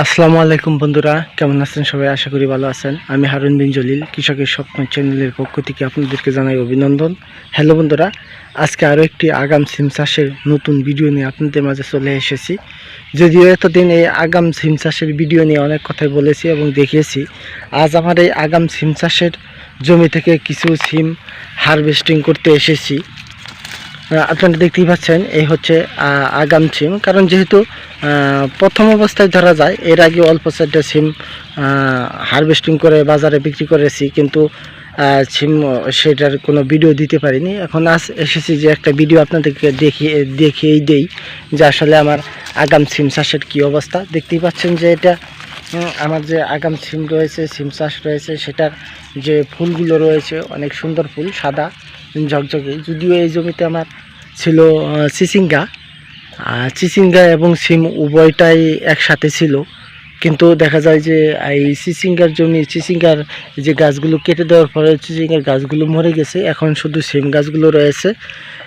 আসসালামু আলাইকুম বন্ধুরা, কেমন আছেন সবাই? আশা করি ভালো আছেন। আমি হারুন বিন জলিল, কৃষকের স্বপ্ন চ্যানেলের পক্ষ থেকে আপনাদেরকে জানাই অভিনন্দন। হ্যালো বন্ধুরা, আজকে আরও একটি আগাম সিম চাষের নতুন ভিডিও নিয়ে আপনাদের মাঝে চলে এসেছি। যদিও এতদিন এই আগাম সিম চাষের ভিডিও নিয়ে অনেক কথাই বলেছি এবং দেখিয়েছি, আজ আমার এই আগাম সিম চাষের জমি থেকে কিছু সিম হারভেস্টিং করতে এসেছি। আপনারা দেখতেই পাচ্ছেন, এই হচ্ছে আগাম সিম কারণ যেহেতু প্রথম অবস্থায় ধরা যায়, এর আগে অল্প চারটা সিম হারভেস্টিং করে বাজারে বিক্রি করেছি, কিন্তু সিম সেটার কোনো ভিডিও দিতে পারিনি। এখন আজ এসেছি যে একটা ভিডিও আপনাদেরকে দেখিয়ে দেখিয়েই দেই যে আসলে আমার আগাম সিম চাষের কী অবস্থা। দেখতেই পাচ্ছেন যে এটা আমার যে আগাম সিম রয়েছে সিম চাষ রয়েছে, সেটার যে ফুলগুলো রয়েছে, অনেক সুন্দর ফুল, সাদা, ঝকঝকে। যদিও এই জমিতে আমার ছিল চিচিঙ্গা চিচিঙ্গা এবং সিম উভয়টাই একসাথে ছিল। কিন্তু দেখা যায় যে, এই চিচিঙ্গার জমি চিচিঙ্গার যে গাছগুলো কেটে দেওয়ার পরে চিচিঙ্গার গাছগুলো মরে গেছে। এখন শুধু সিম গাছগুলো রয়েছে।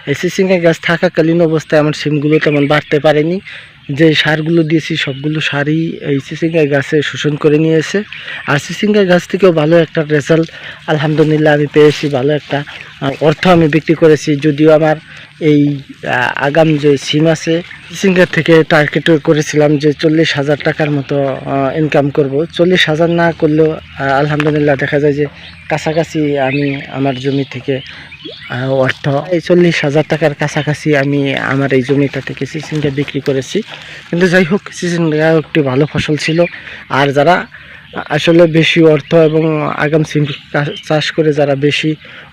এই চিচিঙ্গা গাছ থাকাকালীন অবস্থায় আমার সিমগুলো তেমন বাড়তে পারেনি। যে সারগুলো দিয়েছি, সবগুলো সারই এই চিচিঙ্গা গাছে শোষণ করে নিয়েছে। আর চিচিঙ্গা গাছ থেকেও ভালো একটা রেজাল্ট আলহামদুলিল্লাহ, আমি পেয়েছি। ভালো একটা অর্থ আমি বিক্রি করেছি। যদিও আমার এই আগাম যে সিম আছে চিচিঙ্গা থেকে টার্গেট করেছিলাম যে চল্লিশ হাজার টাকার মতো ইনকাম করব। চল্লিশ হাজার না করলেও আলহামদুলিল্লাহ দেখা যায় যে কাছাকাছি আমি আমার জমি থেকে অর্থ, এই চল্লিশ হাজার টাকার কাছাকাছি আমি আমার এই জমিটা থেকে সিসিনটা বিক্রি করেছি। কিন্তু যাই হোক সিসিনটা একটি ভালো ফসল ছিল। আর যারা আসলে বেশি অর্থ এবং আগাম সিম চাষ করে যারা বেশি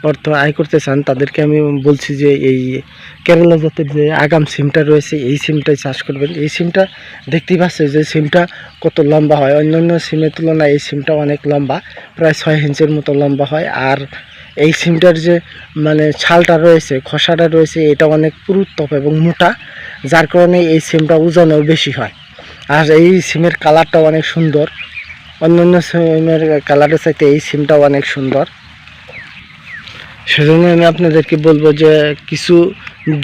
অর্থ আয় করতে চান, তাদেরকে আমি বলছি যে এই কেরালা জাতের যে আগাম সিমটা রয়েছে, এই সিমটাই চাষ করবেন। এই সিমটা দেখতেই পাচ্ছে যে সিমটা কত লম্বা হয়। অন্যান্য সিমের তুলনায় এই সিমটা অনেক লম্বা, প্রায় ছয় ইঞ্চের মতো লম্বা হয়। আর এই সিমটার যে মানে ছালটা রয়েছে, খসাটা রয়েছে, এটা অনেক পুরুত্তপ এবং মোটা, যার কারণে এই সিমটা ওজনেও বেশি হয়। আর এই সিমের কালারটাও অনেক সুন্দর। অন্যান্য সিমের কালারের চাইতে এই সিমটাও অনেক সুন্দর। সেজন্য আমি আপনাদেরকে বলব যে কিছু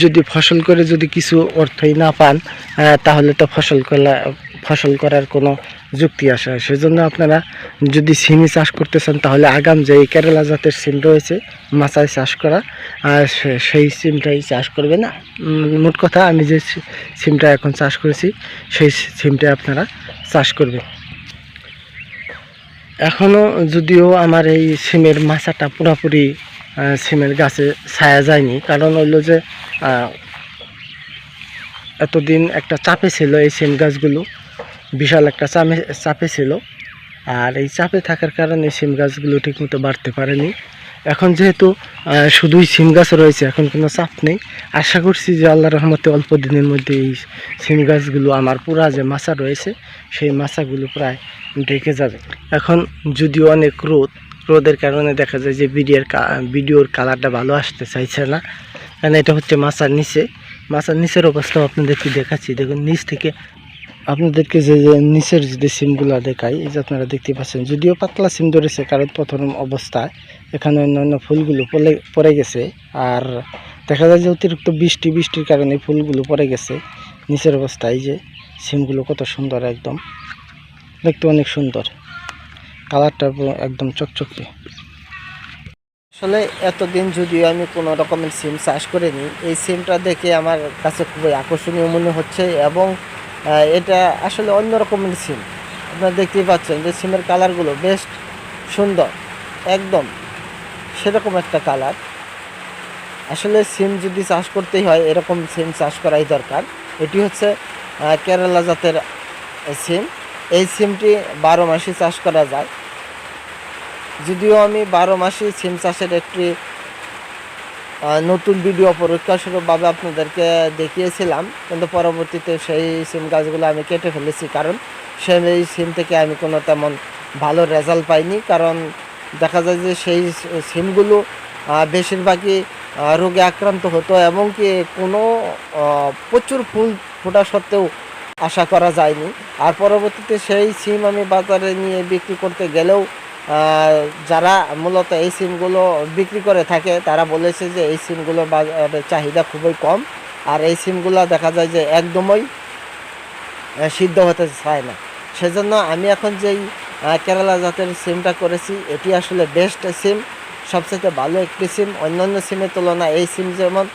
যদি ফসল করে যদি কিছু অর্থই না পান তাহলে তো ফসল করা ফসল করার কোনো যুক্তি আসে। সেজন্য আপনারা যদি সিমি চাষ করতে চান, তাহলে আগাম যে এই কেরালা জাতের সিম রয়েছে, মাচায় চাষ করা, আর সেই সিমটাই চাষ করবে না মোট কথা আমি যে সিমটা এখন চাষ করেছি, সেই সিমটাই আপনারা চাষ করবেন। এখনও যদিও আমার এই সিমের মাছাটা পুরাপুরি সিমের গাছে ছায়া যায়নি। কারণ হইল যে এতদিন একটা চাপে ছিল এই সিম গাছগুলো। বিশাল একটা চাপে চাপে ছিল। আর এই চাপে থাকার কারণে সিম গাছগুলো ঠিকমতো বাড়তে পারেনি। এখন যেহেতু শুধুই সিম গাছ রয়েছে, এখন কোনো চাপ নেই। আশা করছি যে আল্লাহ রহমতে অল্প দিনের মধ্যে এই সিম গাছগুলো আমার পুরা যে মাছা রয়েছে, সেই মাছাগুলো প্রায় ঢেকে যাবে। এখন যদিও অনেক রোদ, রোদের কারণে দেখা যায় যে ভিডিওর ভিডিওর কালারটা ভালো আসতে চাইছে না। কারণ এটা হচ্ছে মাছার নিচে। মাছার নিচের অবস্থাও আপনাদেরকে দেখাচ্ছি। দেখুন, নিচ থেকে আপনাদেরকে যে যে নিচের যে সিমগুলো দেখাই, এই যে আপনারা দেখতে পাচ্ছেন, যদিও পাতলা সিম ধরেছে, কারণ প্রথম অবস্থায় এখানে অন্যান্য ফুলগুলো পড়ে পড়ে গেছে। আর দেখা যায় যে অতিরিক্ত বৃষ্টি, বৃষ্টির কারণে ফুলগুলো পড়ে গেছে। নিচের অবস্থায় যে সিমগুলো কত সুন্দর একদম। দেখতে অনেক সুন্দর। কালারটা একদম চকচকে। আসলে এতদিন যদিও আমি কোনো রকমের সিম চাষ করিনি, এই সিমটা দেখে আমার কাছে খুবই আকর্ষণীয় মনে হচ্ছে এবং এটা আসলে অন্য রকমের সিম। আপনারা দেখতেই পাচ্ছেন যে সিমের কালারগুলো বেশ সুন্দর, একদম সেরকম একটা কালার। আসলে সিম যদি চাষ করতেই হয়, এরকম সিম চাষ করাই দরকার। এটি হচ্ছে কেরালা জাতের সিম। এই সিমটি বারো মাসে চাষ করা যায়। যদিও আমি বারো মাসে সিম চাষের একটি নতুন ভিডিও পরীক্ষাস্বরূপভাবে আপনাদেরকে দেখিয়েছিলাম, কিন্তু পরবর্তীতে সেই সিম গাছগুলো আমি কেটে ফেলেছি কারণ সেই সিম থেকে আমি কোনো তেমন ভালো রেজাল্ট পাইনি। কারণ দেখা যায় যে সেই সিমগুলো বেশিরভাগই রোগে আক্রান্ত হতো এবং কি কোনো প্রচুর ফুল ফোটা সত্ত্বেও আশা করা যায়নি। আর পরবর্তীতে সেই সিম আমি বাজারে নিয়ে বিক্রি করতে গেলেও যারা মূলত এই সিমগুলো বিক্রি করে থাকে, তারা বলেছে যে এই সিমগুলো বাজারে চাহিদা খুবই কম। আর এই সিমগুলো দেখা যায় যে একদমই সিদ্ধ হতে চায় না। সেজন্য আমি এখন যেই কেরালা জাতের সিমটা করেছি, এটি আসলে বেস্ট সিম। সবচেয়ে ভালো একটি সিম। অন্যান্য সিমের তুলনায় এই সিম যেমন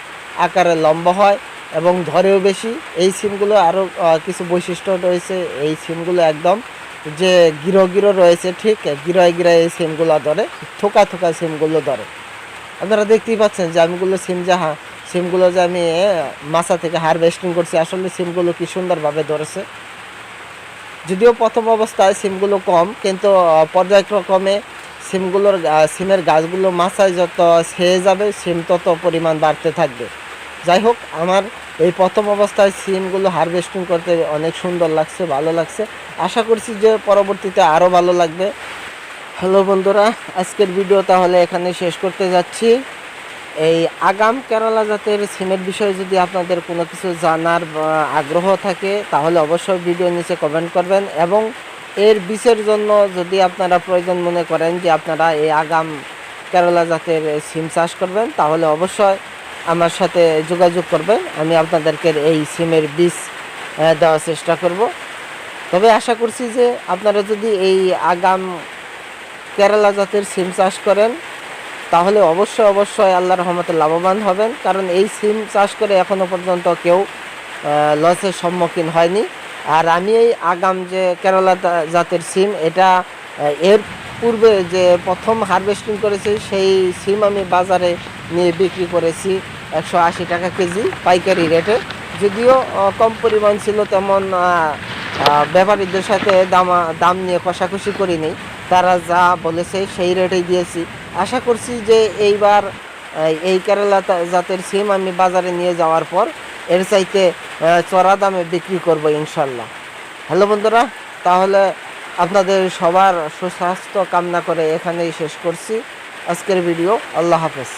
আকারে লম্বা হয় এবং ধরেও বেশি, এই সিমগুলো আরও কিছু বৈশিষ্ট্য রয়েছে। এই সিমগুলো একদম যে গিরো গিরো রয়েছে, ঠিক, গিরোয় গিরোয় এই সিমগুলো ধরে, থোকা থোকা সিমগুলো ধরে। আপনারা দেখতেই পাচ্ছেন যে আমিগুলো সিম যে হা- সিমগুলো যে আমি মাছা থেকে হারভেস্টিং করছি, আসলে সিমগুলো কি সুন্দরভাবে ধরেছে? যদিও প্রথম অবস্থায় সিমগুলো কম, কিন্তু পর্যায়ক্রমে সিমগুলোর সিমের গাছগুলো মাছায় যত ছেয়ে যাবে, সিম তত পরিমাণ বাড়তে থাকবে। যাই হোক, আমার এই প্রথম অবস্থায় সিমগুলো হারভেস্টিং করতে অনেক সুন্দর লাগছে, ভালো লাগছে। আশা করছি যে পরবর্তীতে আরও ভালো লাগবে। হ্যালো বন্ধুরা, আজকের ভিডিও তাহলে এখানে শেষ করতে যাচ্ছি। এই আগাম কেরালা জাতের সিমের বিষয়ে যদি আপনাদের কোনো কিছু জানার আগ্রহ থাকে, তাহলে অবশ্যই ভিডিও নিচে কমেন্ট করবেন এবং এর বীজের জন্য যদি আপনারা প্রয়োজন মনে করেন যে আপনারা এই আগাম কেরালা জাতের সিম চাষ করবেন, তাহলে অবশ্যই আমার সাথে যোগাযোগ করবেন আমি আপনাদেরকে এই সিমের বীজ দেওয়ার চেষ্টা করব। তবে আশা করছি যে আপনারা যদি এই আগাম কেরালা জাতের সিম চাষ করেন, তাহলে অবশ্যই অবশ্যই আল্লাহ রহমতে লাভবান হবেন। কারণ এই সিম চাষ করে এখনও পর্যন্ত কেউ লসের সম্মুখীন হয়নি। আর আমি এই আগাম যে কেরালা জাতের সিম, এটা এর পূর্বে যে প্রথম হারভেস্টিং করেছি, সেই সিম আমি বাজারে নিয়ে বিক্রি করেছি একশো আশি টাকা কেজি পাইকারি রেটে। যদিও কম পরিমাণ ছিল, তেমন ব্যাপারীদের সাথে দাম দাম নিয়ে কষাকষি করিনি। তারা যা বলেছে সেই রেটেই দিয়েছি। আশা করছি যে এইবার এই কেরালা জাতের সিম আমি বাজারে নিয়ে যাওয়ার পর এর চাইতে চড়া দামে বিক্রি করব ইনশাল্লাহ। হ্যালো বন্ধুরা, তাহলে আপনাদের সবার সুস্বাস্থ্য কামনা করে এখানেই শেষ করছি। আজকের ভিডিও আল্লাহ হাফেজ।